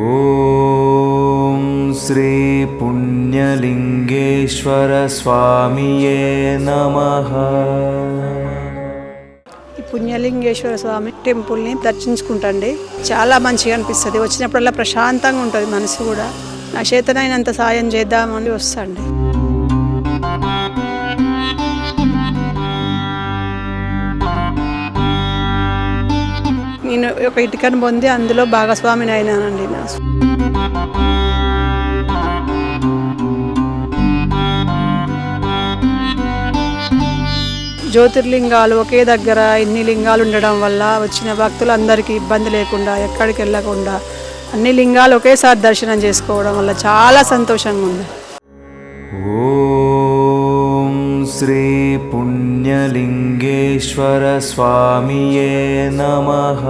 ॐ श्रीपुण्यलिङ्गेश्वरस्वामिये नमः ఈ పుణ్యలింగేశ్వర స్వామి టెంపుల్ని దర్శించుకుంటండి చాలా మంచిగా అనిపిస్తుంది వచ్చినప్పుడల్లా ప్రశాంతంగా ఉంటుంది మనసు కూడా నా చేతనైనంత సాయం చేద్దామని వస్తాండి నేను ఒక ఇటుకను పొంది అందులో భాగస్వామిని అయినానండి నా జ్యోతిర్లింగాలు ఒకే దగ్గర ఇన్ని లింగాలు ఉండడం వల్ల వచ్చిన భక్తులందరికీ ఇబ్బంది లేకుండా ఎక్కడికి వెళ్ళకుండా అన్ని లింగాలు ఒకేసారి దర్శనం చేసుకోవడం వల్ల చాలా సంతోషంగా ఉంది. ఓ श्रीपुण्यलिङ्गेश्वरस्वामिये नमः